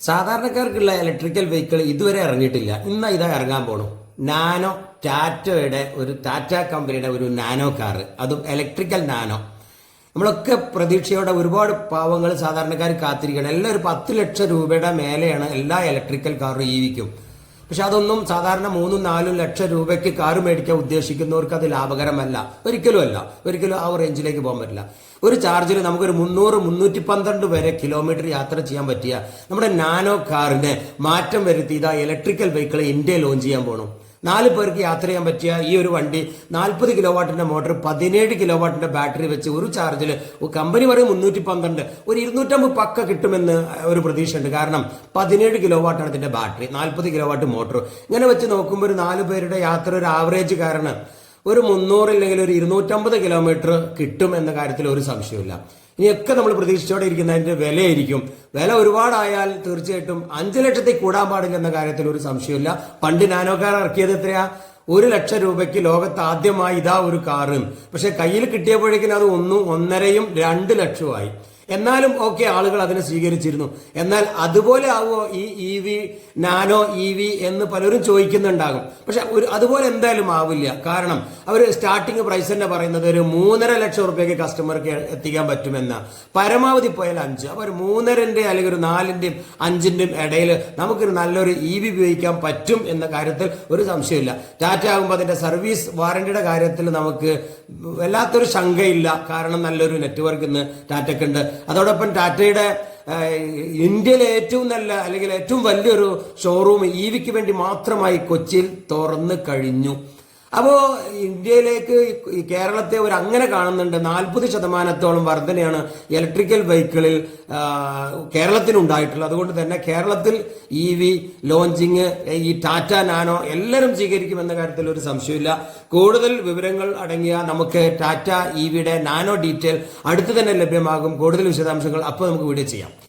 സാധാരണക്കാർക്കുള്ള electrical vehicle ഇതുവരെ ഇറങ്ങിയിട്ടില്ല. ഇന്ന് ഇതാ ഇറങ്ങാൻ പോണു. നാനോ ടാറ്റോയുടെ ഒരു ടാറ്റ കമ്പനിയുടെ ഒരു നാനോ കാർ. അതും ഇലക്ട്രിക്കൽ നാനോ. നമ്മളൊക്കെ പ്രതീക്ഷയോടെ ഒരുപാട് പാവങ്ങൾ സാധാരണക്കാർ കാത്തിരിക്കണം എല്ലാം ഒരു പത്ത് ലക്ഷം രൂപയുടെ മേലെയാണ് എല്ലാ ഇലക്ട്രിക്കൽ കാറും ജീവിക്കും വിക്കും. പക്ഷെ അതൊന്നും സാധാരണ മൂന്നും നാലും ലക്ഷം രൂപയ്ക്ക് കാർ മേടിക്കാൻ ഉദ്ദേശിക്കുന്നവർക്ക് അത് ലാഭകരമല്ല. ഒരിക്കലും അല്ല. ഒരിക്കലും ആ റേഞ്ചിലേക്ക് പോകാൻ പറ്റില്ല. ഒരു ചാർജിൽ നമുക്കൊരു മുന്നൂറ് മുന്നൂറ്റി പന്ത്രണ്ട് വരെ കിലോമീറ്റർ യാത്ര ചെയ്യാൻ പറ്റിയ നമ്മുടെ നാനോ കാറിനെ മാറ്റം വരുത്തി ഇതാ ഇലക്ട്രിക്കൽ വെഹിക്കിൾ ഇന്ത്യയിൽ ലോഞ്ച് ചെയ്യാൻ പോകണം നാല് പേർക്ക് യാത്ര ചെയ്യാൻ പറ്റിയ ഈ ഒരു വണ്ടി നാൽപ്പത് കിലോ വാട്ടിന്റെ മോട്ടർ പതിനേഴ് കിലോ വാട്ടിന്റെ ബാറ്ററി വെച്ച് ഒരു ചാർജിൽ കമ്പനി പറയും മുന്നൂറ്റി പന്ത്രണ്ട്. ഒരു ഇരുന്നൂറ്റമ്പത് പക്ക കിട്ടുമെന്ന് ഒരു പ്രതീക്ഷയുണ്ട്. കാരണം പതിനേഴ് കിലോ വാട്ടാണ് ഇതിന്റെ ബാറ്ററി നാൽപ്പത് കിലോ വാട്ട് മോട്ടർ. ഇങ്ങനെ വെച്ച് നോക്കുമ്പോൾ ഒരു നാല് പേരുടെ യാത്ര ഒരു ആവറേജ് കാരണം ഒരു മുന്നൂറ് ഇല്ലെങ്കിൽ ഒരു ഇരുന്നൂറ്റമ്പത് കിലോമീറ്റർ കിട്ടും എന്ന കാര്യത്തിൽ ഒരു സംശയമില്ല ഇനിയൊക്കെ നമ്മൾ പ്രതീക്ഷിച്ചോടെ ഇരിക്കുന്നതിന്റെ വിലയായിരിക്കും. വില ഒരുപാടായാൽ തീർച്ചയായിട്ടും അഞ്ച് ലക്ഷത്തിൽ കൂടാൻ പാടില്ല എന്ന കാര്യത്തിൽ ഒരു സംശയമില്ല പണ്ട് നാനോക്കാർ ഇറക്കിയത് എത്രയാ? ഒരു ലക്ഷം രൂപയ്ക്ക് ലോകത്ത് ആദ്യമായി ഇതാ ഒരു കാറ്. പക്ഷെ കയ്യിൽ കിട്ടിയപ്പോഴേക്കും അത് ഒന്നും ഒന്നരയും രണ്ട് ലക്ഷവുമായി. എന്നാലും ഓക്കെ ആളുകൾ അതിനെ സ്വീകരിച്ചിരുന്നു. എന്നാൽ അതുപോലെ ആവുമോ ഈ E V nano E V എന്ന് പലരും ചോദിക്കുന്നുണ്ടാകും. പക്ഷെ ഒരു അതുപോലെ എന്തായാലും ആവില്ല. കാരണം അവർ സ്റ്റാർട്ടിങ് പ്രൈസ് തന്നെ പറയുന്നത് ഒരു മൂന്നര ലക്ഷം റുപ്യക്ക് കസ്റ്റമർക്ക് എത്തിക്കാൻ പറ്റുമെന്ന. പരമാവധി പോയാൽ അഞ്ച്. അപ്പോൾ ഒരു മൂന്നരന്റെ അല്ലെങ്കിൽ ഒരു നാലിന്റെയും അഞ്ചിന്റെയും ഇടയിൽ നമുക്കൊരു നല്ലൊരു ഇ വി ഉപയോഗിക്കാൻ പറ്റും എന്ന കാര്യത്തിൽ ഒരു സംശയമില്ല. ടാറ്റ ആകുമ്പോൾ അതിന്റെ സർവീസ് വാറണ്ടിയുടെ കാര്യത്തിൽ നമുക്ക് വല്ലാത്തൊരു ശങ്കയില്ല. കാരണം നല്ലൊരു നെറ്റ്വർക്ക് ഇന്ന് ടാറ്റയ്ക്ക് ഉണ്ട്. അതോടൊപ്പം ടാറ്റയുടെ ഇന്ത്യയിലെ ഏറ്റവും നല്ല അല്ലെങ്കിൽ ഏറ്റവും വലിയൊരു ഷോറൂം ഇ വിക്ക് വേണ്ടി മാത്രമായി കൊച്ചിയിൽ തുറന്നു കഴിഞ്ഞു. അപ്പോ ഇന്ത്യയിലേക്ക് കേരളത്തെ ഒരു അങ്ങനെ കാണുന്നുണ്ട്. നാൽപ്പത് ശതമാനത്തോളം വർധനയാണ് ഇലക്ട്രിക്കൽ വെഹിക്കിളിൽ കേരളത്തിനുണ്ടായിട്ടുള്ളത്. അതുകൊണ്ട് തന്നെ കേരളത്തിൽ ഇ വി ലോഞ്ചിങ് ഈ ടാറ്റ നാനോ എല്ലാവരും സ്വീകരിക്കുമെന്ന കാര്യത്തിൽ ഒരു സംശയമില്ല കൂടുതൽ വിവരങ്ങൾ അടങ്ങിയ നമുക്ക് ടാറ്റ ഇ വിയുടെ നാനോ ഡീറ്റെയിൽ അടുത്ത് തന്നെ ലഭ്യമാകും. കൂടുതൽ വിശദാംശങ്ങൾ അപ്പോൾ നമുക്ക് വീഡിയോ ചെയ്യാം.